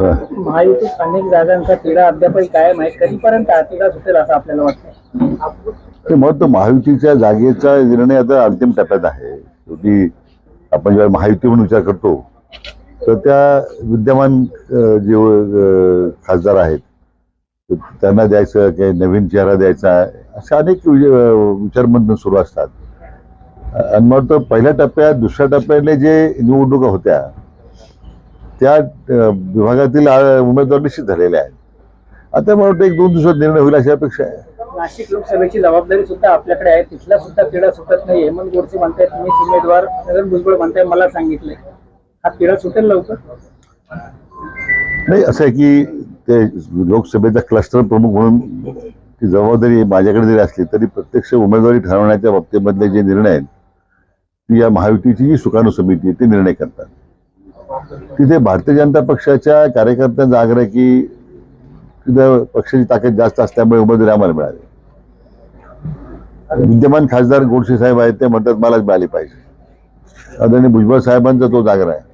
महायुतीत अनेक जागांचा तिढा अद्यापही कायम आहे. कधीपर्यंत हा तिढा सुटेल असं आपल्याला वाटतं ते मत महायुतीच्या जागेचा निर्णय आता अंतिम टप्प्यात आहे. शेवटी आपण जेव्हा महायुती म्हणून विचार करतो तर त्या विद्यमान जे खासदार आहेत त्यांना द्यायचं काही नवीन चेहरा द्यायचा अशा अनेक विचारमंथन सुरू असतात. आणि मग पहिल्या टप्प्यात दुसऱ्या टप्प्यातले जे निवडणुका होत्या त्या विभागातील उमेदवार निश्चित झालेल्या आहेत. आता मला वाटतं एक दोन दिवसात निर्णय होईल अशी अपेक्षा आहे. नाशिक लोकसभेची जबाबदारी सुद्धा आपल्याकडे आहे. तिथला सुद्धा तिढा सुटत नाही. हेमंत गोडसे म्हणतायत मीच उमेदवार नगर भुजबळ म्हणताय मला सांगितलंय. हा तिढा सुटेल लवकर? नाही असं आहे की ते लोकसभेचा क्लस्टर प्रमुख म्हणून ती जबाबदारी माझ्याकडे जरी असली तरी प्रत्यक्ष उमेदवारी ठरवण्याच्या बाबतीमधले जे निर्णय आहेत ती या महायुतीची जी सुकाणू समिती आहे, ते निर्णय करतात. तिथे भारतीय जनता पक्षाच्या कार्यकर्त्यांचा आग्रह आहे की तिथं पक्षाची ताकद जास्त असल्यामुळे उमेदवारी आम्हाला मिळाली. विद्यमान खासदार गोडसे साहेब आहेत ते म्हणतात मलाच मिळाली पाहिजे. आदरणीय भुजबळ साहेबांचा तो आग्रह आहे.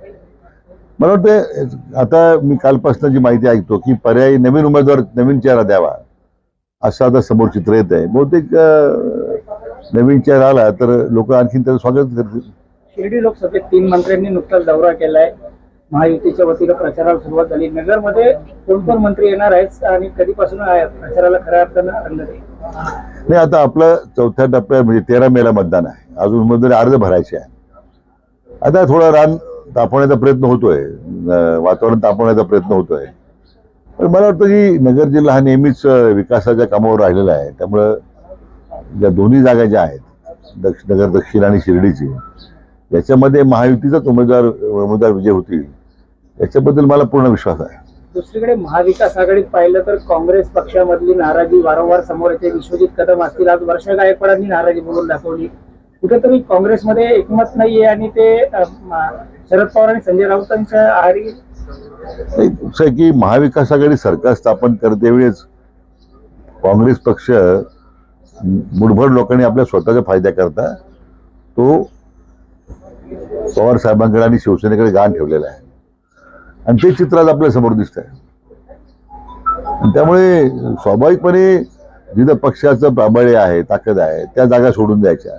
मला वाटतं आता मी कालपासून जी माहिती ऐकतो की पर्यायी नवीन उमेदवार नवीन चेहरा द्यावा असं आता समोर चित्र येत आहे. बहुतेक नवीन चेहरा आला तर लोक आणखीन त्याचं स्वागत करतील. शिर्डी लोकसभेत तीन मंत्र्यांनी नुकताच दौरा केलाय. महायुतीच्या वतीनं प्रचाराला सुरुवात झाली. नगरमध्ये कोण कोण मंत्री येणार आहेत आणि कधीपासून प्रचाराला खऱ्या अर्थानं रंगत नाही आता आपलं चौथ्या टप्प्यात म्हणजे तेरा मेला मतदान आहे. अजून उमेदवारी अर्ज भरायचे आहे आता थोडा रान तापवण्याचा प्रयत्न होतोय. वातावरण तापवण्याचा प्रयत्न होतोय. पण मला वाटतं की नगर जिल्हा हा नेहमीच विकासाच्या कामावर राहिलेला आहे. त्यामुळं ज्या दोन्ही जागा ज्या आहेत दक्ष नगर दक्षिण आणि शिर्डीची याच्यामध्ये महायुतीचाच उमेदवार उमेदवार विजय होतील. याच्याबद्दल मला पूर्ण विश्वास आहे. दुसरीकडे महाविकास आघाडीत पाहिलं तर काँग्रेस पक्षामधली नाराजी वारंवार समोर येते. विश्वजित कदम असतील. आज वर्षा गायकवाडांनी नाराजी बोलून दाखवली. कुठेतरी काँग्रेसमध्ये एकमत नाहीये आणि ते शरद पवार आणि संजय राऊतांच्या आहारी आहे की महाविकास आघाडी सरकार स्थापन करते वेळेस काँग्रेस पक्ष मुठभर लोकांनी आपल्या स्वतःच्या फायद्याकरता तो पवार साहेबांकडे आणि शिवसेनेकडे गाण ठेवलेला आहे. आणि ते चित्र आज आपल्यासमोर दिसत आहे त्यामुळे स्वाभाविकपणे जिथं पक्षाचं प्राबल्य आहे ताकद आहे त्या जागा सोडून द्यायच्या.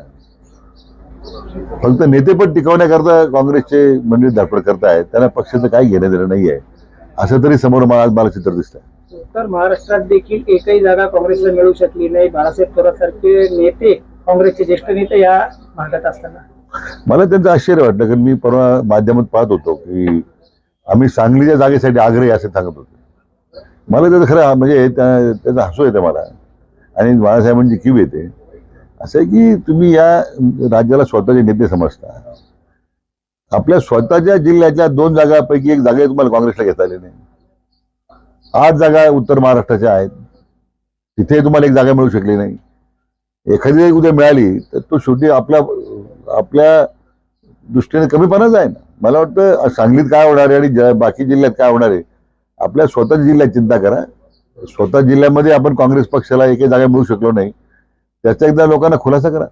फक्त नेतेपद टिकवण्याकरता काँग्रेसचे मंडळी धडपड करतायत त्यांना पक्षाचं काही घेणं देणं नाही आहे असं तरी समोर मला आज मला चित्र दिसतंय. उत्तर महाराष्ट्रात देखील एकही जागा काँग्रेसला मिळू शकली नाही. बाळासाहेब थोरातसारखे नेते काँग्रेसचे ज्येष्ठ नेते या भागात असताना. मला त्यांचं आश्चर्य वाटलं कारण मी परवा माध्यमात पाहत होतो की आम्ही सांगलीच्या जागेसाठी आग्रही असे सांगत होते. मला त्याचं खरं म्हणजे त्या- त्याचं हसू येतं मला. आणि बाळासाहेबांची किव येते. असं आहे की तुम्ही या राज्याला स्वतःचे नेते समजता. आपल्या स्वतःच्या जिल्ह्यातल्या दोन जागापैकी एक जागा तुम्हाला काँग्रेसला घेता आली नाही. आठ जागा उत्तर महाराष्ट्राच्या आहेत. तिथे तुम्हाला एक जागा मिळू शकली नाही. एखादी जरी उद्या मिळाली तर तो शेवटी आपल्या आपल्या दृष्टीने कमीपणाच आहे ना. मला वाटतं सांगलीत काय होणार आहे आणि ज- बाकी जिल्ह्यात काय होणार आहे आपल्या स्वतःच्या जिल्ह्यात चिंता करा. स्वतः जिल्ह्यामध्ये आपण काँग्रेस पक्षाला एकही जागा मिळू शकलो नाही. त्याचा एकदा लोकांना खुलासा करा.